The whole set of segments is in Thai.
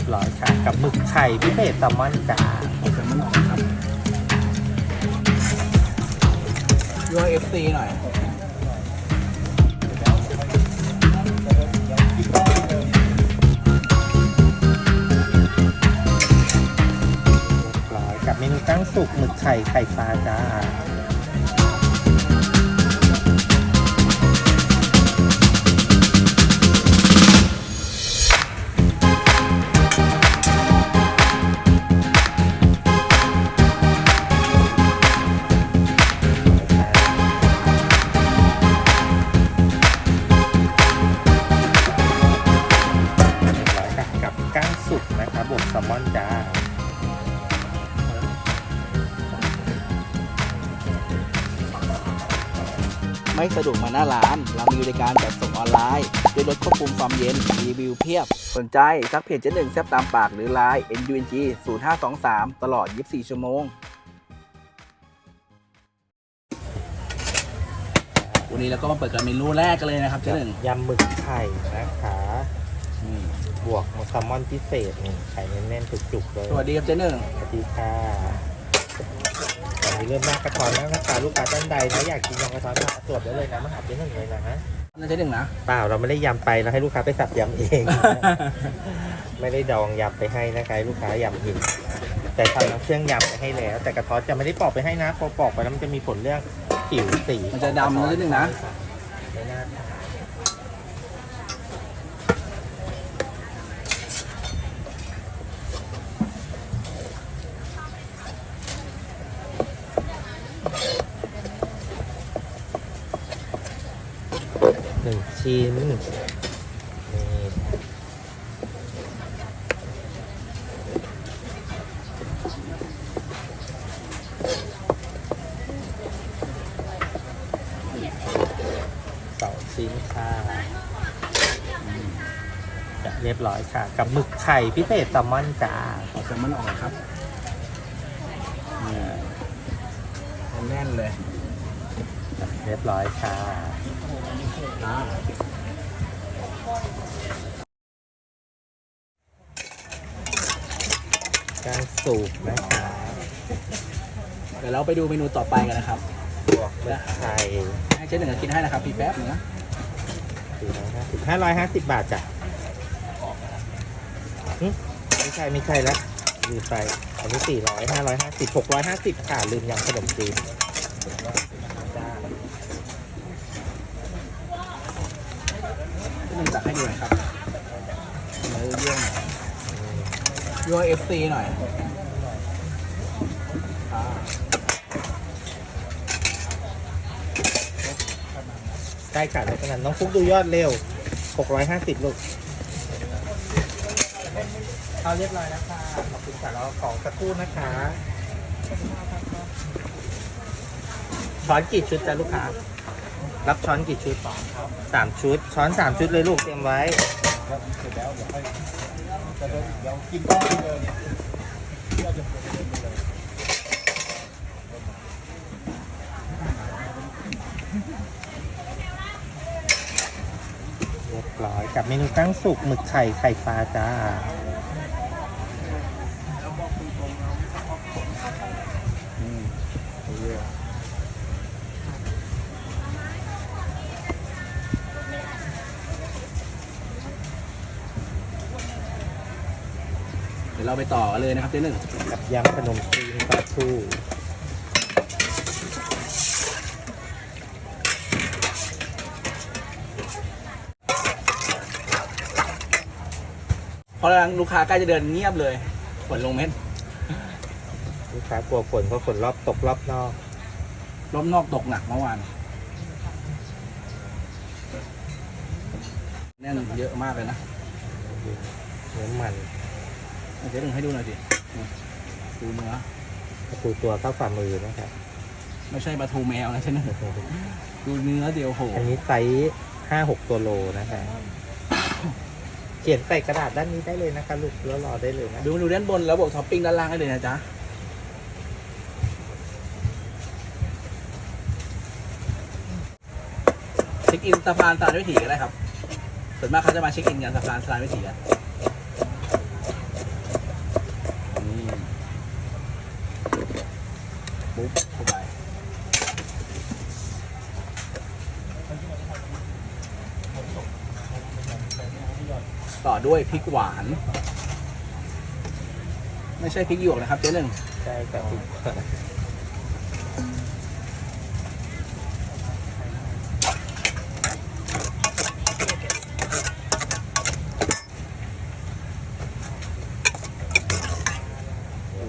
รียบร้อยค่ะ กับหมึกไข่พิเศษแซลมอนจ้าแซลมอนออกครับย่อ FC หน่อยเรียบร้อยกับเมนูตั้งสุกหมึกไข่ไข่ปลาจ้า ไม่สะดวกมาหน้าร้าน เรามีบริการแบบส่งออนไลน์ด้วยรถควบคุมความเย็นรีวิวเพียบ สนใจทักเพจเจ๊หนึ่งแซบตามปากหรือไลน์ NUNG 0523 ตลอด 24 ชั่วโมง วันนี้เราก็มาเปิดกันเมนูแรกกันเลยนะครับเจ๊หนึ่งยำหมึกไข่นะคะ นี่บวกแซลมอนพิเศษนี่ไข่แน่นๆจุกๆเลย สวัสดีครับเจ๊หนึ่งสวัสดีค่ะตอนนี้ เริ่มหน้ากระท้อนแล้วนะคะลูกค้าท่านใดนะอยากกินยำกระท้อนมาตรวจได้เลยนะมาหาเจ๊หนึ่งเลยนะฮะนะเจ๊หนึ่งนะเปล่าเราไม่ได้ยำไปเราให้ลูกค้าไปสับยำเอง ไม่ได้ดองยำไปให้นะคะให้ลูกค้ายำเองแต่ทำน้ำเครื่องยำไปให้แล้ว แต่กระท้อนจะไม่ได้ปอกไปให้นะพอปอกไปแล้วมันจะมีผลเรื่องผิวสีมันจะดำนะเจ๊หนึ่งนะ ไม่น่าทาน หนึ่งชิ้นนี่สองชิ้นค่ะจะเรียบร้อยค่ะ กับหมึกไข่พิเศษแซลมอนจ้าขอแซลมอนออกครับนี่ แน่นๆเลย เรียบร้อยค่ะอ่ากางสูบนะคะเดี๋ยวเราไปดูเมนูต่อไปกันนะครับบวกหมึกไข่ให้เจ๊หนึ่งกินให้นะครับพี่แป๊บหนึงนะห้าร้อยห้าสิบบาทจ้ะหึไม่ใช่ไม่ใช่แล้ว ลืมไปอันนี้สี่ร้อยห้าร้อยห้าสิบหกร้อยห้าสิบค่ะลืมยำขนมจีนจัดให้ดูหน่อยครับเนื้อเยื่อหน่อยยั่ว FC หน่อยอ่าได้ค่ะในขนาดน้องฟุกดูยอดเร็วหกร้อยห้าสิบลูก เอาเรียบร้อยแล้วค่ะขอบคุณค่ะแล้วของสักครู่นะคะช้อนกี่ชุดจ้ะลูกค้ารับช้อนกี่ชุดสามชุด ช้อนสามชุดเลยลูกเตรียมไว้เรียบร้ อย กับเมนูตั้งสุกหมึกไข่ไข่ปลาจ้าอืมเยื่อเดี๋ยวเราไปต่อกันเลยนะครับเจ๊หนึ่ง กับยำขนมจีนปลาทู พราะลูกค้าใกล้จะเดินเงียบเลยฝนลงเม็ดลูกค้ากลัวฝนเพราะฝนรอบตกรอบนอกรอบนอกตกหนักเมื่อวานแน่นเยอะมากเลยนะเนื้อมันเจ๊หนึ่งให้ดูหน่อยดินี่ดูเนื้อปลาทูตัวเท่าฝ่ามือนะครับ ไม่ใช่ปลาทูแมวนะใช่ไหมดูเนื้อเดียวโห อันนี้ไซส์ห้าหกตัวโลนะครับ เขียนใส่กระดาษด้านนี้ได้เลยนะคะลูกแล้วรอได้เลยนะดูดูด้านบนแล้วบอกท็อปปิ้งด้านล่างได้เลยนะจ๊ะเช็คอินสะพานสารวิถีก็ได้ครับส่วนมากเขาจะมาเช็คอินกันสะพานสารวิถีอะ ต่อ ด้วยพริกหวาน ไม่ใช่พริกหยวกนะครับเจ๊หนึ่งใช่ครับพี่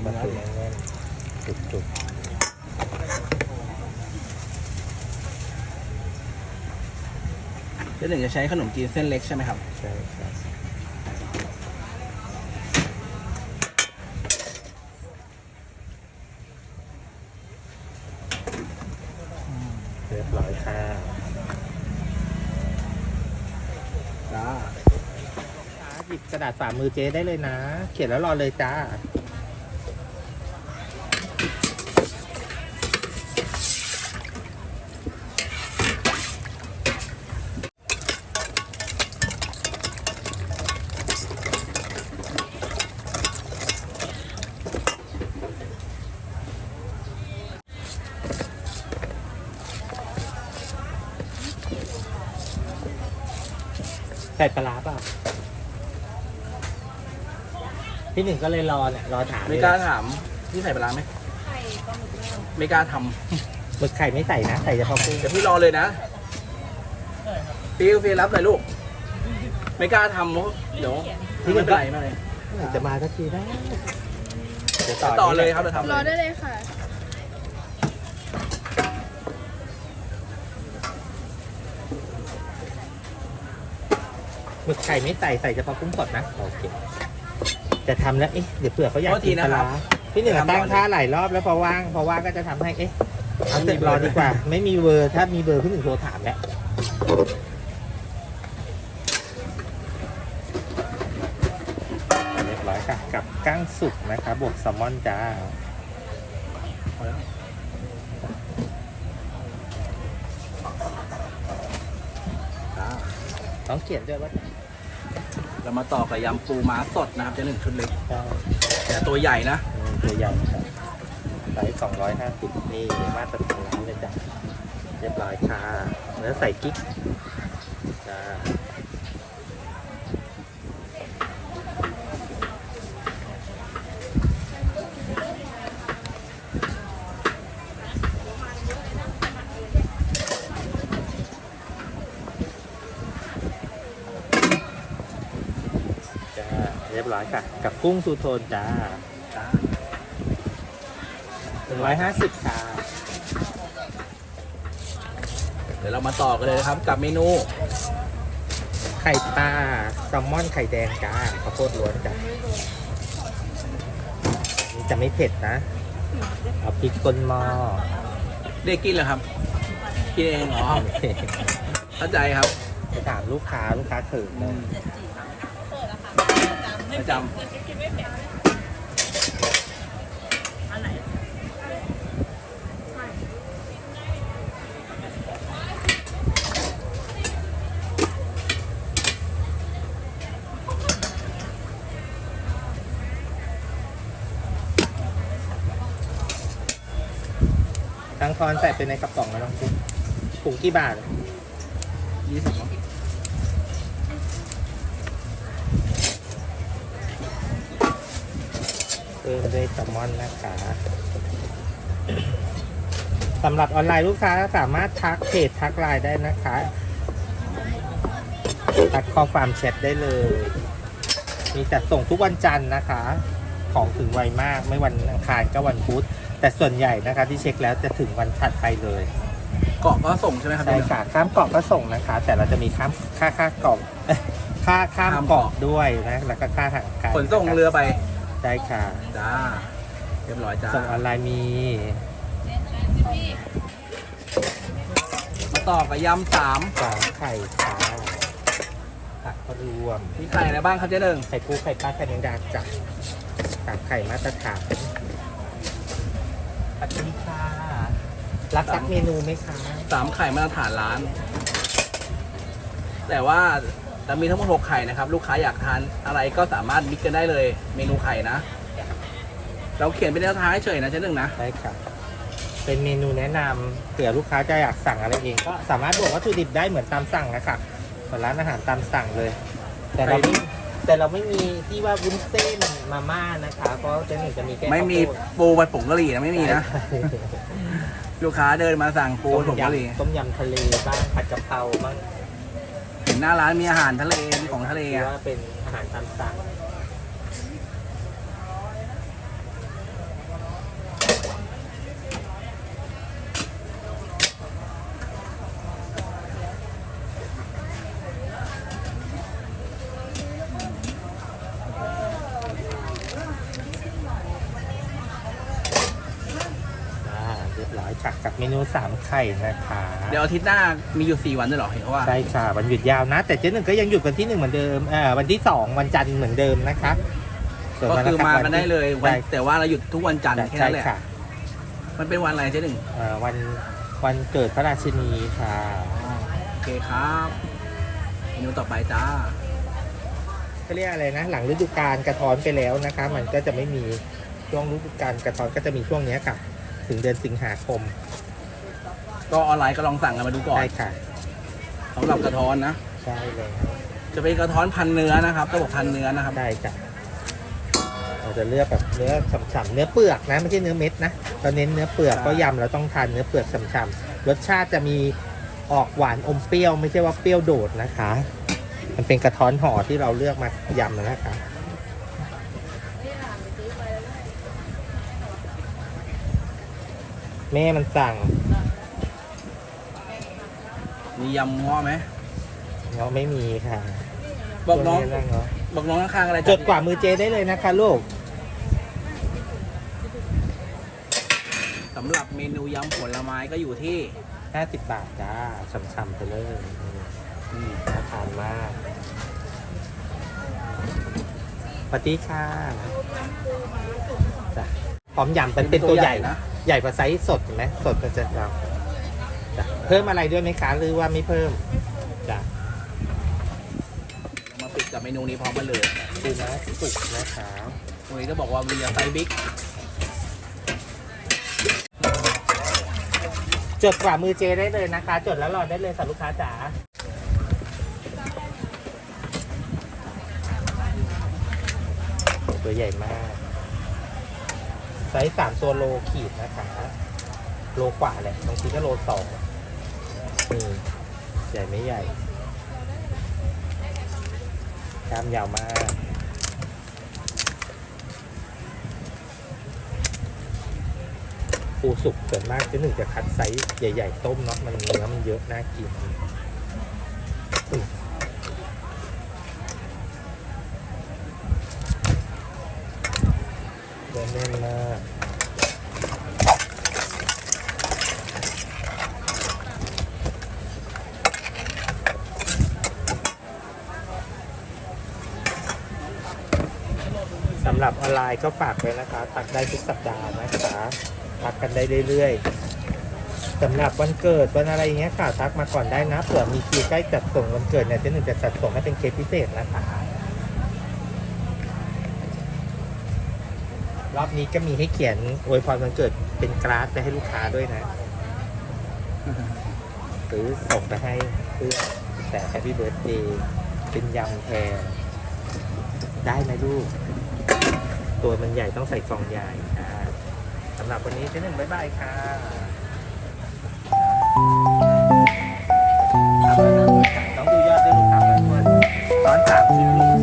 มาถึงแน่นๆจุกเจ๊หนึ่งจะใช้ขนมจีนเส้นเล็กใช่ไหมครับๆใช่ครับเรียบร้อยค่ะ จ้า หยิบกระดาษฝ่ามือเจ๊ได้เลยนะ เขียนแล้วรอเลยจ้า ใส่ปลาร้าเปล่า พี่หนึ่งก็เลยรอเนี่ยรอถามไม่กล้าถามพี่ใส่ปลาร้าไหมไม่กล้าทหมึกไข่ไม่ใส่นะ ใส่เฉพาะกุ้งำเดี๋ยวพี่รอเลยนะฟิลฟิลรับหน่อยลูก ไม่กล้าทำเพราะเดี๋ยวพี่ไม่เป็นไรไม่เป็นไรเมื่อไหร่จะมาสักทีนะเดี๋ยวต่อเลยครับเราทำรเลอยได้เลยค่ะ หมึกไข่ไม่ใส่ใส่เฉพาะกุ้งสดนะโอเค จะทำแล้วเอ๊ะเดี๋ยวเผื่อเขาอยากกินปลาร้าพี่หนึ่งอะตั้งท่าหลายรอบแล้วพอว่างพอว่างก็จะทำให้เอ๊ะเอาเสร็จรอดีกว่า ไม่มีเบอร์ถ้ามีเบอร์พี่หนึ่งโทรถามแล้วเรียบร้อยค่ะกับกั้งสุกนะครับบวกแซลมอนจ้าพอแล้วจ้าต้องเขียนด้วยว่า เรามาต่อกับยำปูม้าสดนะครับเจะหนึ่งชุดเล็กใช่แต่ตัวใหญ่นะตัวใหญ่ครับไซส์สองร้อยห้าสิบนี่มาตรฐานร้านเลยจ้ะเรียบร้อยค่ะแล้วใส่กิ๊กจ้าจ้า เรียบร้อยค่ะ กับกุ้งซูโทนจ้าจ้าหนึ่งร้อยห้าสิบค่ะ เดี๋ยวเรามาต่อกันเลยนะครับกับเมนู ไข่ปลาแซลมอนไข่แดงจ้าข้าวโพดล้วนจ้ะนี่จะไม่เผ็ดนะ เอาพริกก้นหม้อได้กินเหรอครับกินเองเหรอเข้าใจครับไปถามลูกค้าลูกค้าเขินเลย ประจำตังทอนใส่ไปในกระป๋องแล้วน้องกุ๊กถุงกี่บาทยี่สิบ เพิ่มด้วย แซลมอนนะคะสำหรับออนไลน์ลูกค้าสามารถทักเพจทักไลน์ได้นะคะทักข้อความแชทได้เลย มีจัดส่งทุกวันจันทร์นะคะ ของถึงไวมากไม่วันอังคารก็วันพุธแต่ส่วนใหญ่นะคะที่เช็คแล้วจะถึงวันถัดไปเลยเกาะก็ส่งใช่ไหมครับใช่ค่ะข้ามเกาะก็ส่งนะคะ แต่เราจะมีข้ามค่าค่าเกาะเอ้ยค่าข้ามเกาะด้วยนะแล้วก็ค่าทางการขนส่งเรือไป ได้ค่ะจ้าเรียบร้อยจ้าส่งออนไลน์มีมาต่อกับยำสามสามไข่ค่ะผักก็รวมมีไข่อะไรบ้างครับเจ๊หนึ่งไข่ปูไข่ปลาไข่แมงดาจับตักไข่มาตรฐานปัจจุบันค่ะรับสักเมนูไหมคะสามไข่มาตรฐานร้าน แต่ว่า จะมีทั้งหมดหกไข่นะครับ ลูกค้าอยากทานอะไรก็สามารถมิกกันได้เลย เมนูไข่นะ เราเขียนเป็นแนวทางให้เฉยนะเจ๊หนึ่งนะได้ค่ะเป็นเมนูแนะนำเผื่อลูกค้าจะอยากสั่งอะไรเอง ก็สามารถบวกวัตถุดิบได้เหมือนตามสั่งนะคะเหมือนร้านอาหารตามสั่งเลย แต่เราไม่แต่เราไม่มีที่ว่าวุ้นเส้นมาม่านะคะเพราะเจ๊หนึ่งจะมีแค่ไม่มีข้าวโพดปูผัดผงกะหรี่นะไม่มีนะ ลูกค้าเดินมาสั่งปูต้ผัดผมงกะหรี่ยำต้มยำทะเลบ้างผัดกะเพราบ้างเหน้าร้านมีอาหารทะเลมีของทะเลหรืออะว่าเป็นอาหารตามสั่ง อ่าเรียบร้อยค่ะกับ เมนูสามไข่นะคะเดี๋ยวอาทิตย์หน้ามีอยู่ 4 วันด้วยเหรอเห็นเขาว่า ใช่ค่ะวันหยุดยาวนะ แต่เจ๊หนึ่งก็ยังหยุดวันที่หนึ่งเหมือนเดิมอ่าวันที่สองวันจันทร์เหมือนเดิมนะคะส่วนก็วันคืออังมาครกันได้เลยวันใช่แต่ว่าเราหยุดทุกวันจันทร์แค่ใช่นั้นแหละ ค่ะมันเป็นวันอะไรเจ๊หนึ่งอ่าวันวันเกิดพระราชินีค่ะโอเคครับเมนูต่อไปจ้า เขาเรียกอะไรนะ หลังฤดูกาลกระท้อนไปแล้วนะคะ มันก็จะไม่มีช่วงฤดูกาลกระท้อนก็จะมีช่วงเนี้ยค่ะ ถึงเดือนสิงหาคม ก็ออนไลน์ก็ลองสั่งกันมาดูก่อนใช่ค่ะสำหรับกระท้อนนะ ใช่เลยจะเป็นกระท้อนพันเนื้อนะครับต้องบอกพันเนื้อนะครับ ได้จ้ะเราจะเลือกแบบเนื้อฉ่ำๆเนื้อเปลือกนะไม่ใช่เนื้อเม็ดนะเราเน้นเนื้อเปลือกใช่ เพราะยำเราต้องทานเนื้อเปลือกฉ่ำๆรสชาติจะมีออกหวานอมเปรี้ยวไม่ใช่ว่าเปรี้ยวโดดนะคะ มันเป็นกระท้อนห่อที่เราเลือกมายำนะคะ แม่มันสั่ง มียำง้อไหมเนาะไม่มีค่ะบอกน้องตัวนั่งเนาะบอกน้องข้างๆอะไรจดกว่ามือเจได้เลยนะคะลูก สำหรับเมนูยำผลไม้ก็อยู่ที่50 บาทจ้าช่ำๆไปเลยนี่น่าทานมากสวัสดีค่ะจ้ะพร้อมยำเป็นเป็นตัวใหญ่นะ ใหญ่กว่าไซส์สดเห็นไหมสดมันจะเรา จ้ะเพิ่มอะไรด้วยไหมคะหรือว่าไม่เพิ่มจ้ะมาปิดกับเมนูนี้พร้อมกันเลยปูม้าสุกนะคะตรงนี้ก็บอกว่ามีไซส์บิ๊กจดกว่ามือเจได้เลยนะคะ จดแล้วรอได้เลยค่ะลูกค้าจ๋าตัวใหญ่มาก ไซส์สามตัวโลขีดนะคะ โลกว่าแหละบางทีก็โลสองนี่ใหญ่ไม่ใหญ่กล้ามยาวมาก ปูสุกส่วนมากจะหนึ่งจะคัดไซส์ใหญ่ ๆ ต้มเนาะมันเนื้อมันเยอะน่ากินเนื้อแน่นมาก หรับออนไลน์ก็ฝากไว้นะคะ ตักได้ทุกสัปดาห์นะคะทักกันได้เรื่อยๆสำหรับวันเกิดวันอะไรอย่างเงี้ยค่ะทักมาก่อนได้นะเผื่อมีคิวใกล้จัดส่งวันเกิดเนี่ยเจ๊หนึ่งจะจัดส่งให้เป็นเคสพิเศษนะคะรอบนี้ก็มีให้เขียนอวยพรวันเกิดเป็นกราฟไปให้ลูกค้าด้วยนะหรือส่งไปให้เพื่อแต่แฮปปี้เบิร์ดเดย์เป็นยำแทนได้ไหมลูก ตัวมันใหญ่ต้องใส่กล่องใหญ่ค่ะสำหรับวันนี้เจ๊หนึ่งบ๊ายบายค่ะต้องดูยอดด้ลูกค้าทุกคนตอนสามสิบลูก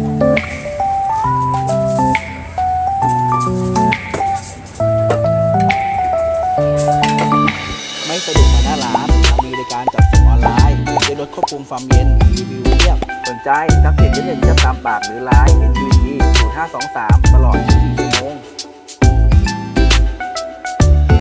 ไม่สะดวกมาหน้าร้านเรามีบริการจัดส่งออนไลน์ด้วยรถควบคุมความเย็นรีวิวเทียบสนใจทักเพจเจ๊หนึ่งจะตามปากหรือไลน์ NUG 0523 ตลอด